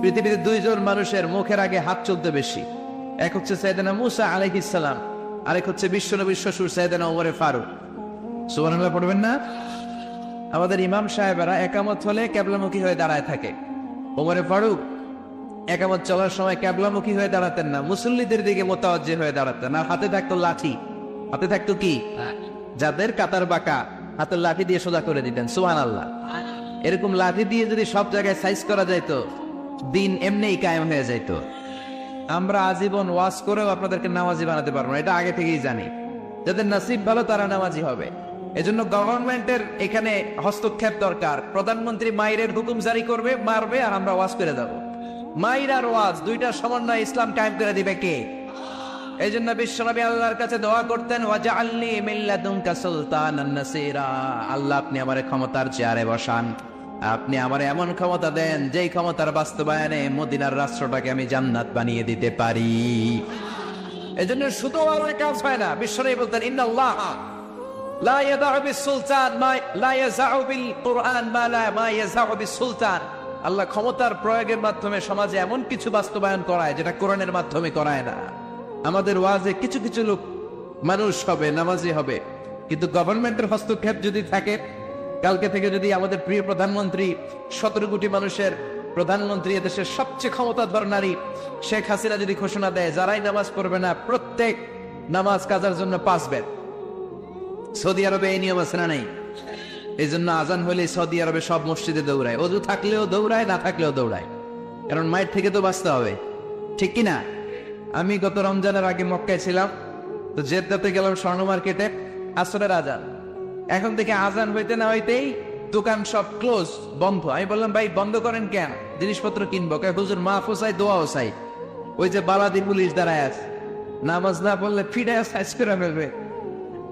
পৃথিবীতে দুইজন মানুষের মুখের আগে হাত চলতে বেশি। এক হচ্ছে সৈয়দনা মুসা আলাইহিস সালাম, আরেক হচ্ছে বিশ্বনবীর শ্বশুর সৈয়দনা ওমরে ফারুক। সুবহানাল্লাহ, পড়বেন না? আমাদের ইমাম সাহেবেরা একামত হলে ক্যাবলামুখী হয়ে দাঁড়ায় থাকে। ওমরে ফারুক, একামত চলার সময় ক্যাবলামুখী হয়ে দাঁড়াতেন না, মুসল্লিদের দিকে মোতাবজ্জে হয়ে দাঁড়াতেন। আর হাতে থাকতো লাঠি। হাতে থাকতো কি? যাদের কাতার বাঁকা হাতের লাঠি দিয়ে সোজা করে দিতেন। সুহান আল্লাহ এরকম লাঠি দিয়ে যদি সব জায়গায় সাইজ করা যাইতো দিন এমনিই কায়েম হয়ে যাইত আমরা আজীবন ওয়াজ করেও আপনাদেরকে নামাজি বানাতে পারব না, এটা আগে থেকেই জানি। যাদের নাসিব ভালো, তারা নামাজি হবে। এজন্য গভর্নমেন্টের এখানে হস্তক্ষেপ দরকার। প্রধানমন্ত্রী মাইরের হুকুম জারি করবে, মারবে, আর আমরা ওয়াজ করে যাব। মাইর আর ওয়াজ, দুইটা সমন্বয় ইসলাম কায়েম করে দিবে কে? এই জন্য বিশ্বনবী আল্লাহর কাছে দোয়া করতেন, ওয়াজআলনি মিন লাদুনকা সুলতানান নাসীরা। আল্লাহ, আপনি আমারে ক্ষমতার চেয়ারে বসান। আপনি আমার এমন ক্ষমতা দেন, যেই ক্ষমতার বাস্তবায়নে মদিনার রাষ্ট্রটাকে আমি জান্নাত বানিয়ে দিতে পারি। এজন্য শুধু আমার কাজ হয় না, বিশ্বনবী বলতেন, ইন্নাল্লাহ আল্লাহ ক্ষমতার প্রয়োগের মাধ্যমে সমাজে এমন কিছু বাস্তবায়ন করায়, যেটা মাধ্যমে করায় না। আমাদের ওয়াজে কিছু কিছু লোক মানুষ হবে হবে, কিন্তু গভর্নমেন্টের হস্তক্ষেপ যদি থাকে কালকে থেকে যদি আমাদের প্রিয় প্রধানমন্ত্রী, সতেরো কোটি মানুষের প্রধানমন্ত্রী, এদেশের সবচেয়ে ক্ষমতাধর নারী শেখ হাসিনা যদি ঘোষণা দেয়, যারাই নামাজ পড়বে না, প্রত্যেক নামাজ কাজার জন্য পাঁচ বেদ। সৌদি আরবে এই নিয়ম আছে না নাই? এই জন্য আজান হলে সৌদি আরবে সব মসজিদে দৌড়ায়। অজু থাকলেও দৌড়ায়, না থাকলেও দৌড়ায়। কারণ মায়ের থেকে তো বাঁচতে হবে। ঠিক কি না আমি গত রমজানের আগে মক্কায় ছিলাম, তো জেদ্দাতে গেলাম স্বর্ণ মার্কেটে, আসরের আজান। এখন থেকে আজান হইতে না হইতেই দোকান সব ক্লোজ বন্ধ। আমি বললাম, ভাই, বন্ধ করেন কেন? জিনিসপত্র কিনবো কে? হুজুর মাহফুজ চাই, দোয়াও চাই। ওই যে বালাদি পুলিশ দাঁড়ায় আছে। নামাজ না পড়লে ফিরে সাইজ করে ফেলবে।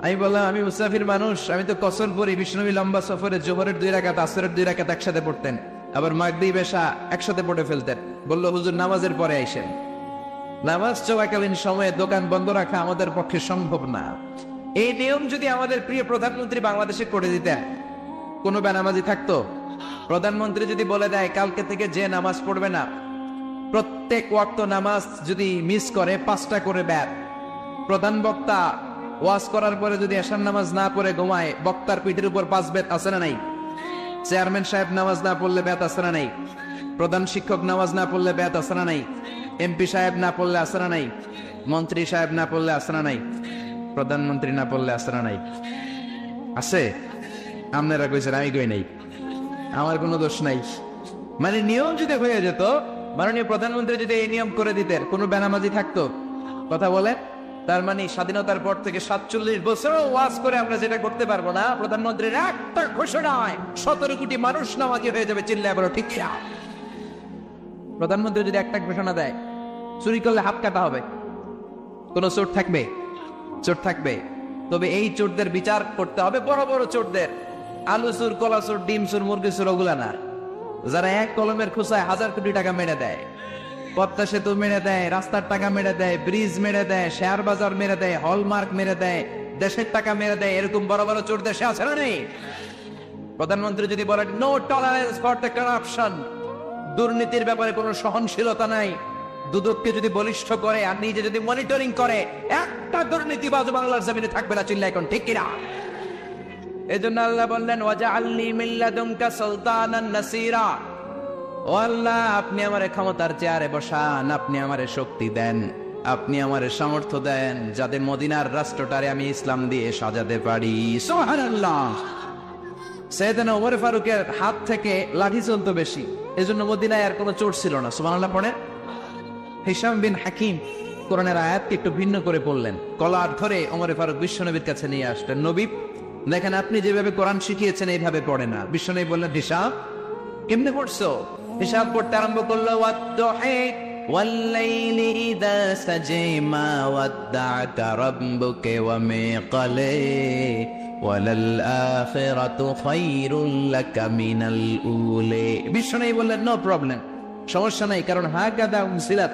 আমি বললাম, আমি মুসাফির মানুষ, আমি তো কসর পড়ি। বিষ্ণবী লম্বা সফরে জোহরের দুই রাকাত, আসরের দুই রাকাত একসাথে পড়তেন। আবার মাগদি বেশা একসাথে পড়ে ফেলতেন। বলল, হুজুর, নামাজের পরে আইসেন। নামাজ চলাকালীন সময়ে দোকান বন্ধ রাখা আমাদের পক্ষে সম্ভব না। এই নিয়ম যদি আমাদের প্রিয় প্রধানমন্ত্রী বাংলাদেশে করে দিতেন, কোনো বেনামাজি থাকতো? প্রধানমন্ত্রী যদি বলে দেয়, কালকে থেকে যে নামাজ পড়বে না, প্রত্যেক ওয়াক্ত নামাজ যদি মিস করে, পাঁচটা করে ব্যাট। প্রধান বক্তা ওয়াজ করার পরে যদি এশার নামাজ না পড়ে ঘুমায়, বক্তার পিঠের উপর পাঁচ বেত আছে না নাই? চেয়ারম্যান সাহেব নামাজ না পড়লে ব্যাত আছে না নাই? প্রধান শিক্ষক নামাজ না পড়লে ব্যাত আছে না নাই? এমপি সাহেব না পড়লে আছে না নাই? মন্ত্রী সাহেব না পড়লে আছে না নাই? প্রধানমন্ত্রী না পড়লে না নাই? আছে। আপনারা কইছেন, আমি কই নাই? আমার কোনো দোষ নাই। মানে নিয়ম যদি হয়ে যেত, মাননীয় প্রধানমন্ত্রী যদি এই নিয়ম করে দিতেন, কোনো বেনামাজি থাকতো? কথা বলে তার মানে স্বাধীনতার পর থেকে সাতচল্লিশ বছর ওয়াজ করে আমরা যেটা করতে পারব না, প্রধানমন্ত্রীর একটা ঘোষণায় সতেরো কোটি মানুষ নামাজি হয়ে যাবে চিল্লা বলো, ঠিক প্রধানমন্ত্রী যদি একটা ঘোষণা দেয়, চুরি করলে হাত কাটা হবে। কোনো চোট থাকবে? চোট থাকবে। তবে এই চোরদের বিচার করতে হবে বড় বড় চোরদের আলু চুর, কলা চুর, ডিম চুর, মুরগি চুর, ওগুলা না। যারা এক কলমের খুসায় হাজার কোটি টাকা মেরে দেয়। পদ্মা সেতু মেরে দেয়, রাস্তার টাকা মেরে দেয়, ব্রিজ মেরে দেয়, শেয়ার বাজার মেরে দেয়, হলমার্ক মেরে দেয়, দেশের টাকা মেরে দেয়, এরকম বড় বড় চোর দেশে আছে না নেই? প্রধানমন্ত্রী যদি বলেন no tolerance for the corruption দুর্নীতির ব্যাপারে কোনো সহনশীলতা নাই। দুদককে যদি বলিষ্ঠ করে আর নিজে যদি মনিটরিং করে, একটা দুর্নীতিবাজ বাংলার জমিনে থাকবে না চিল্লা এখন ঠিক কিনা? জন্য আল্লাহ বললেন ওয়াজা আল্লি মিল্লাদুমকা সুলতানান নাসিরা। ও আল্লাহ, আপনি আমার ক্ষমতার চেয়ারে বসান, আপনি আমারে শক্তি দেন, আপনি আমারে সামর্থ্য দেন, যাতে মদিনার রাষ্ট্রটারে আমি ইসলাম দিয়ে সাজাতে পারি। সুবহানাল্লাহ। সৈয়দনা ওমর ফারুকের হাত থেকে লাঠি চলতো বেশি, এজন্য মদিনায় আর কোনো চোট ছিল না। সুবহানাল্লাহ পড়ে হিসাম বিন হাকিম কোরআনের আয়াতকে একটু ভিন্ন করে পড়লেন কলার ধরে ওমর ফারুক বিশ্বনবীর কাছে নিয়ে আসলেন নবী দেখেন আপনি যেভাবে কোরআন শিখিয়েছেন এইভাবে পড়ে না বিশ্বনবী বললেন হিসাব কেমনে পড়ছো হিসাব পড়তে আরম্ভ করলো ওয়াদ্দুহি والليل إذا سجى ما ودعك ربك وما قلى وللآخرة خير لك من الأولى বিশ্বনবী বললেন নো প্রবলেম সমস্যা নাই কারণ হাকাদা উনসিলাত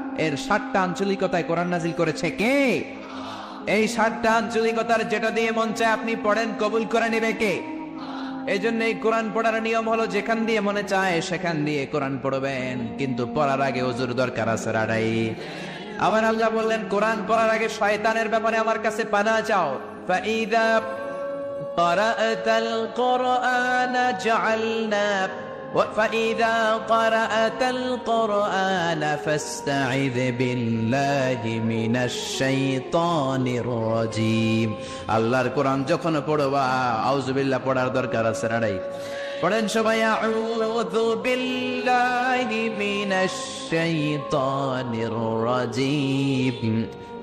এর সাতটা আঞ্চলিকতায় কোরআন নাজিল করেছে কে এই সাতটা আঞ্চলিকতার যেটা দিয়ে মন চায় আপনি পড়েন কবুল করে নেবে কে এই জন্য এই কোরআন পড়ার নিয়ম হলো যেখান দিয়ে মনে চায় সেখান দিয়ে কোরআন পড়বেন কিন্তু পড়ার আগে ওজুর দরকার আছে রাডাই আবার আল্লাহ বললেন কোরআন পড়ার আগে শয়তানের ব্যাপারে আমার কাছে পানা চাও ফাইদা قرأت القرآن جعلنا فإذا قرأت القرآن فاستعذ بالله من الشيطان الرجيم আল্লাহর কোরআন যখন পড়বা আউযুবিল্লাহ পড়ার দরকার আছে রাড়াই পড়েন সবাই আউযু বিল্লাহি মিনাশ শাইতানির রাজিম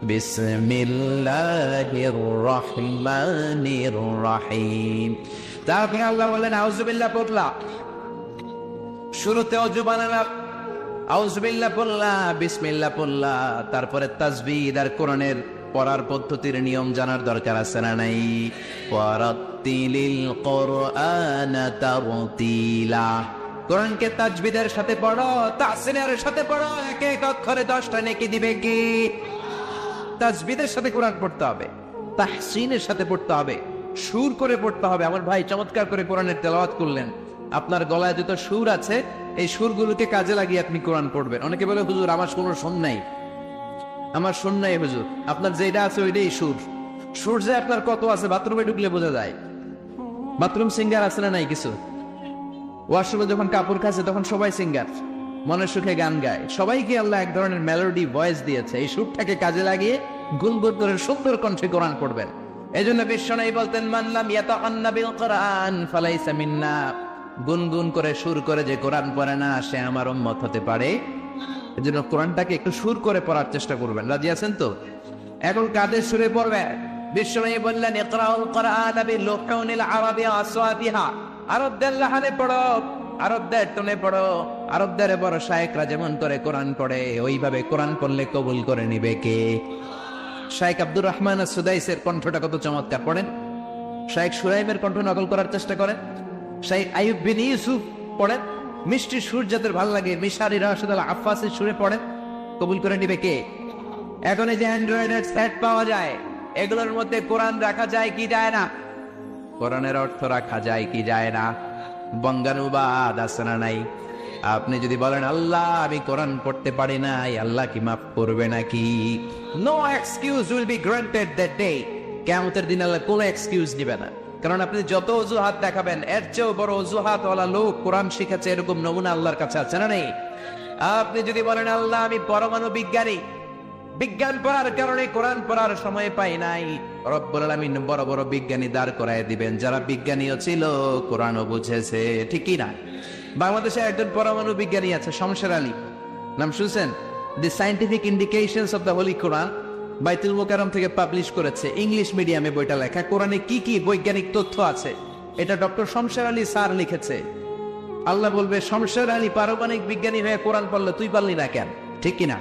বিসমিল্লাহির রহমানির রহিম তারপরে আল্লাহ বলেন আউযুবিল্লাহ পড়লা শুরুতে অজু বানালাম। আউজবিল্লা পড়লা বিসমিল্লা পড়লা, তারপরে তাজবিদ আর কোরআনের পড়ার পদ্ধতির নিয়ম জানার দরকার আছে না নাই? কোরআনকে তাজবিদের সাথে পড়ো তাসিনের সাথে পড়ো, এক এক অক্ষরে দশটা নেকি দিবে কি? তাজবিদের সাথে কোরআন পড়তে হবে, তাহসিনের সাথে পড়তে হবে, সুর করে পড়তে হবে। আমার ভাই চমৎকার করে কোরআনের তেলাওয়াত করলেন। আপনার গলায় যত সুর আছে, এই সুরগুলোকে কাজে লাগিয়ে আপনি কোরআন পড়বেন। অনেকে বলে, হুজুর, আমার কোনো সুর নাই। আমার সুর নাই, হুজুর। আপনার যেটা আছে ওইটাই সুর। সুর যে আপনার কত আছে, বাথরুমে ঢুকলে বোঝা যায়। বাথরুম সিঙ্গার আছে না নাই কিছু? ওয়াশরুমে যখন কাপড় খাচ্ছে তখন সবাই সিঙ্গার মনের সুখে গান গায়। সবাইকে আল্লাহ এক ধরনের মেলোডি ভয়েস দিয়েছে। এই সুরটাকে কাজে লাগিয়ে গুনগুন করে সুন্দর কণ্ঠে কোরআন পড়বেন। এই জন্য বিশ্বনবী বলতেন মানলাম ইয়াতাআন্না বিল কোরআন, ফালাইসা মিন্না। গুনগুন করে সুর করে যে কোরআন পড়ে না, সে আমার উম্মত হতে পারে। এই জন্য কোরআনটাকে একটু সুর করে পড়ার চেষ্টা করবেন। রাজি আছেন তো? এখন কাদের সুরে পড়বে? বিশ্বনবী বললেন, ইকরাউল কোরআন আবি বিলুহুনিল আরাবি আসওয়াতিহা আরবদের লাহানে পড়ো, আরবদের টনে পড়ো, আরবদের বড় শায়েকরা যেমন করে কোরআন পড়ে, ওইভাবে কোরআন পড়লে কবুল করে নিবে কে? শায়েক আব্দুর রহমান সুদাইসের কণ্ঠটা কত চমৎকার, পড়েন? শায়েক সুরাইমের কণ্ঠ নকল করার চেষ্টা করেন? শায়েক আইয়ুব বিন ইউসুফ পড়েন। মিষ্টি সুর যাদের ভালো লাগে, মিশারি রাশেদ আফাসের সুরে পড়েন। কবুল করে নিবে কে? এখন এই যে অ্যান্ড্রয়েডের সেট পাওয়া যায়। এগুলোর মধ্যে কোরআন রাখা যায় কি যায় না? কোরআনের অর্থ রাখা যায় কি যায় না? বঙ্গানুবাদ আছে না নাই? আপনি যদি বলেন, আল্লাহ, আমি কোরআন পড়তে পারি নাই, আল্লাহ কি মাফ করবে নাকি? No excuse will be granted that day কেমতের দিন আল্লাহ কোনো এক্সকিউজ দিবে না। কারণ আপনি যত অজুহাত দেখাবেন, এর চেয়েও বড় অজুহাত ওলা লোক কোরআন শিখেছে, এরকম নমুনা আল্লাহর কাছে আছে না নেই? আপনি যদি বলেন, আল্লাহ, আমি পরমাণু বিজ্ঞানী। বিজ্ঞান পড়ার কারণে কোরআন পড়ার সময় পাই নাই। রব্বুল আলামিন বড় বড় বিজ্ঞানী দাঁড় করায় দিবেন। যারা বিজ্ঞানীও ছিল, কোরআনও বুঝেছে। ঠিকই না? বাংলাদেশে একজন পরমাণু বিজ্ঞানী আছে, শমশের আলী। নাম শুনছেন? The scientific indications of the holy Quran Baitul Mukarram থেকে পাবলিশ করেছে। ইংলিশ মিডিয়ামে বইটা লেখা। কোরআনে কি কি বৈজ্ঞানিক তথ্য আছে, এটা ডক্টর শমশের আলী স্যার লিখেছে। আল্লাহ বলবে, শমশের আলী পারমাণিক বিজ্ঞানী হয়ে কোরআন পড়লে তুই পারলি না কেন? ঠিক কিনা?